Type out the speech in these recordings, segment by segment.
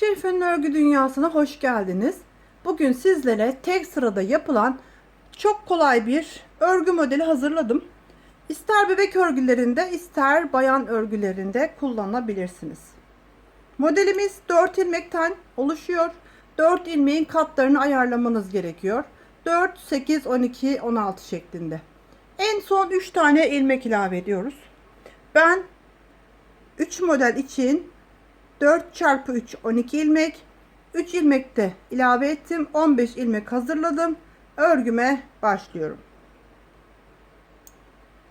Şerife'nin örgü dünyasına hoş geldiniz. Bugün sizlere tek sırada yapılan çok kolay bir örgü modeli hazırladım. İster bebek örgülerinde ister bayan örgülerinde kullanabilirsiniz. Modelimiz 4 ilmekten oluşuyor. 4 ilmeğin katlarını ayarlamanız gerekiyor. 4, 8, 12, 16 şeklinde. En son 3 tane ilmek ilave ediyoruz. Ben 3 model için 4 çarpı 3 12 ilmek. 3 ilmek de ilave ettim 15 ilmek hazırladım. Örgüme başlıyorum.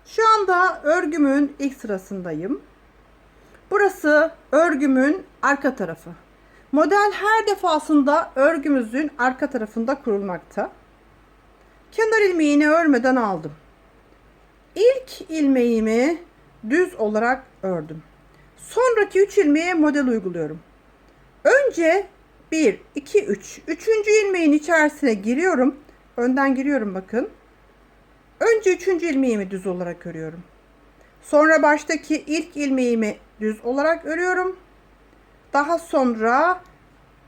Şu anda örgümün ilk sırasındayım. Burası örgümün arka tarafı. Model her defasında örgümüzün arka tarafında kurulmakta. Kenar ilmeğini örmeden aldım. İlk ilmeğimi düz olarak ördüm Sonraki 3 ilmeğe model uyguluyorum. Önce 1, 2, 3. Üçüncü ilmeğin içerisine giriyorum. Önden giriyorum bakın. Önce üçüncü ilmeğimi düz olarak örüyorum. Sonra baştaki ilk ilmeğimi düz olarak örüyorum. Daha sonra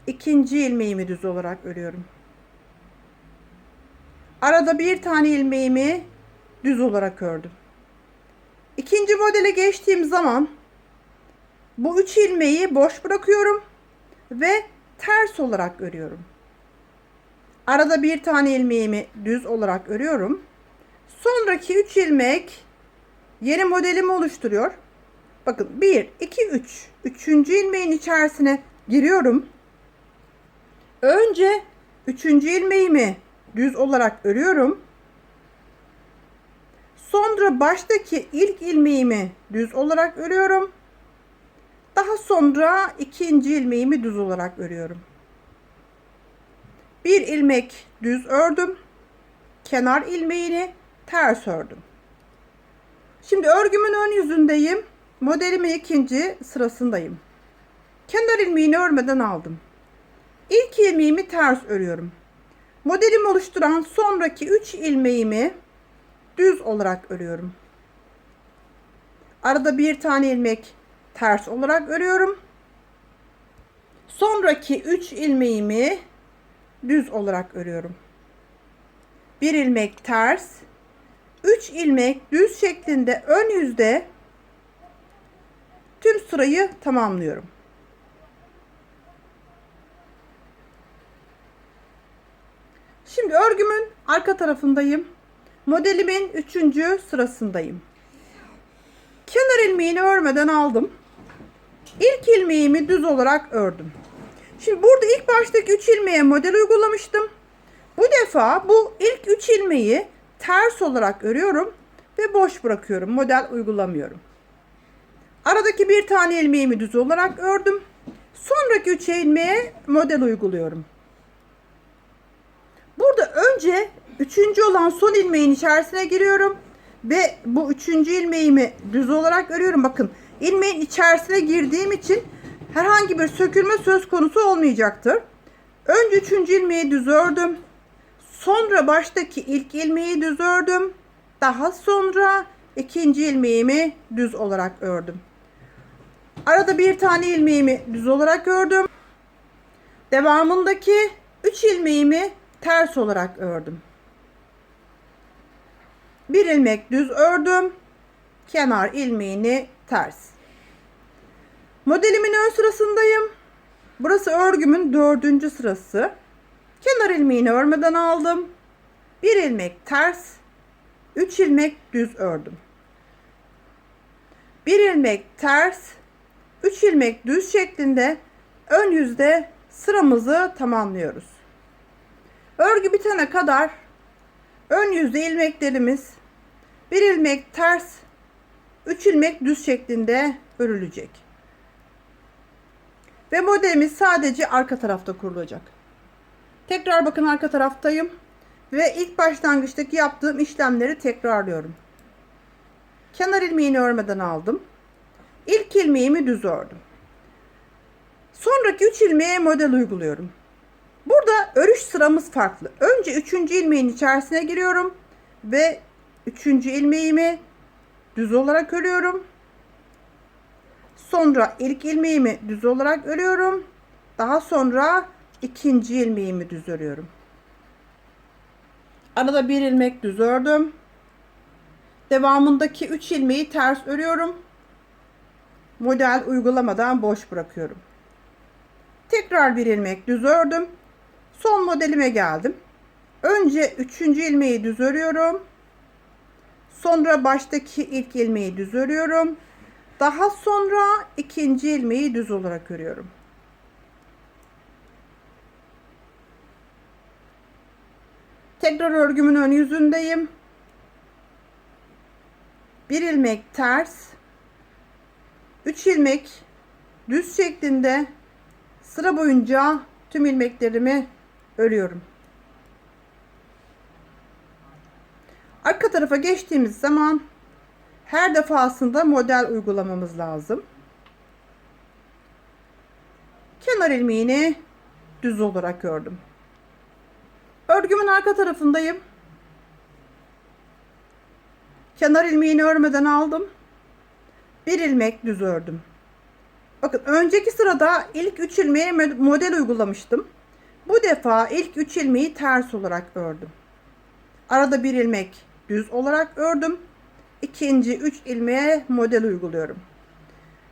ikinci ilmeğimi düz olarak örüyorum. Arada bir tane ilmeğimi düz olarak ördüm. İkinci modele geçtiğim zaman bu üç ilmeği boş bırakıyorum ve ters olarak örüyorum. Arada bir tane ilmeğimi düz olarak örüyorum. Sonraki üç ilmek yeni modelimi oluşturuyor. Bakın 1, 2, 3. Üçüncü ilmeğin içerisine giriyorum. Önce üçüncü ilmeğimi düz olarak örüyorum. Sonra baştaki ilk ilmeğimi düz olarak örüyorum. Daha sonra ikinci ilmeğimi düz olarak örüyorum. Bir ilmek düz ördüm. Kenar ilmeğini ters ördüm. Şimdi örgümün ön yüzündeyim. Modelimin ikinci sırasındayım. Kenar ilmeğini örmeden aldım. İlk ilmeğimi ters örüyorum. Modelimi oluşturan sonraki 3 ilmeğimi düz olarak örüyorum. Arada bir tane ilmek ters olarak örüyorum. Sonraki 3 ilmeğimi düz olarak örüyorum. Bir ilmek ters, 3 ilmek düz şeklinde ön yüzde tüm sırayı tamamlıyorum. Şimdi örgümün arka tarafındayım. Modelimin 3. sırasındayım. Kenar ilmeğini örmeden aldım. İlk ilmeğimi düz olarak ördüm. Şimdi burada ilk baştaki 3 ilmeğe model uygulamıştım. Bu defa bu ilk 3 ilmeği ters olarak örüyorum ve boş bırakıyorum. Model uygulamıyorum. Aradaki bir tane ilmeğimi düz olarak ördüm. Sonraki 3 ilmeğe model uyguluyorum. Burada önce üçüncü olan son ilmeğin içerisine giriyorum. Ve bu üçüncü ilmeğimi düz olarak örüyorum. Bakın ilmeğin içerisine girdiğim için herhangi bir sökülme söz konusu olmayacaktır. Önce üçüncü ilmeği düz ördüm. Sonra baştaki ilk ilmeği düz ördüm. Daha sonra ikinci ilmeğimi düz olarak ördüm. Arada bir tane ilmeğimi düz olarak ördüm. Devamındaki 3 ilmeğimi ters olarak ördüm. Bir ilmek düz ördüm. Kenar ilmeğini ters. Modelimin ön sırasındayım. Burası örgümün dördüncü sırası. Kenar ilmeğini örmeden aldım. Bir ilmek ters. Üç ilmek düz ördüm. Bir ilmek ters. Üç ilmek düz şeklinde ön yüzde sıramızı tamamlıyoruz. Örgü bitene kadar ön yüzde ilmeklerimiz bir ilmek ters, üç ilmek düz şeklinde örülecek. Ve modelimiz sadece arka tarafta kurulacak. Tekrar bakın arka taraftayım. Ve ilk başlangıçtaki yaptığım işlemleri tekrarlıyorum. Kenar ilmeğini örmeden aldım. İlk ilmeğimi düz ördüm. Sonraki 3 ilmeğe model uyguluyorum. Burada örüş sıramız farklı. Önce 3. ilmeğin içerisine giriyorum ve Üçüncü ilmeğimi düz olarak örüyorum. Sonra ilk ilmeğimi düz olarak örüyorum. Daha sonra ikinci ilmeğimi düz örüyorum. Arada bir ilmek düz ördüm. Devamındaki 3 ilmeği ters örüyorum. Model uygulamadan boş bırakıyorum. Tekrar bir ilmek düz ördüm. Son modelime geldim. Önce 3. ilmeği düz örüyorum. Sonra baştaki ilk ilmeği düz örüyorum. Daha sonra ikinci ilmeği düz olarak örüyorum. Tekrar örgümün ön yüzündeyim. Bir ilmek ters, 3 ilmek düz şeklinde sıra boyunca tüm ilmeklerimi örüyorum. Arka tarafa geçtiğimiz zaman her defasında model uygulamamız lazım. Kenar ilmeğini düz olarak ördüm. Örgümün arka tarafındayım. Kenar ilmeğini örmeden aldım. Bir ilmek düz ördüm. Bakın önceki sırada ilk 3 ilmeğe model uygulamıştım. Bu defa ilk 3 ilmeği ters olarak ördüm. Arada bir ilmek düz olarak ördüm. İkinci 3 ilmeğe model uyguluyorum.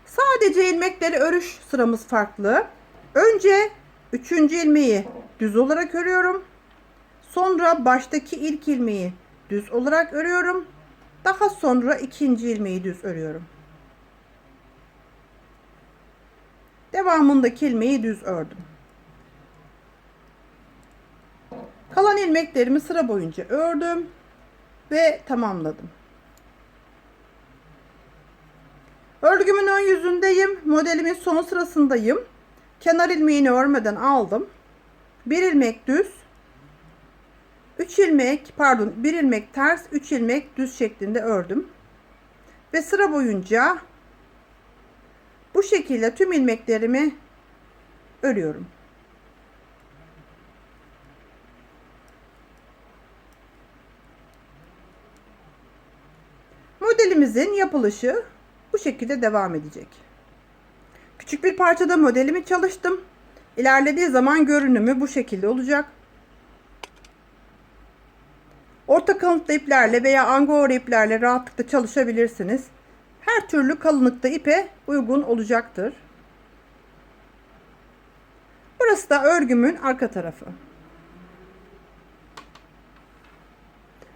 Sadece ilmekleri örüş sıramız farklı. Önce 3. ilmeği düz olarak örüyorum. Sonra baştaki ilk ilmeği düz olarak örüyorum. Daha sonra ikinci ilmeği düz örüyorum. Devamındaki ilmeği düz ördüm. Kalan ilmeklerimi sıra boyunca ördüm ve tamamladım. Örgümün ön yüzündeyim. Modelimin son sırasındayım. Kenar ilmeğini örmeden aldım. Bir ilmek düz, 3 ilmek pardon 1 ilmek ters 3 ilmek düz şeklinde ördüm. Ve sıra boyunca bu şekilde tüm ilmeklerimi örüyorum. Modelimizin yapılışı bu şekilde devam edecek. Küçük bir parçada modelimi çalıştım. İlerlediği zaman görünümü bu şekilde olacak. Orta kalınlıkta iplerle veya angora iplerle rahatlıkla çalışabilirsiniz. Her türlü kalınlıkta ipe uygun olacaktır. Burası da örgümün arka tarafı.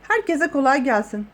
Herkese kolay gelsin.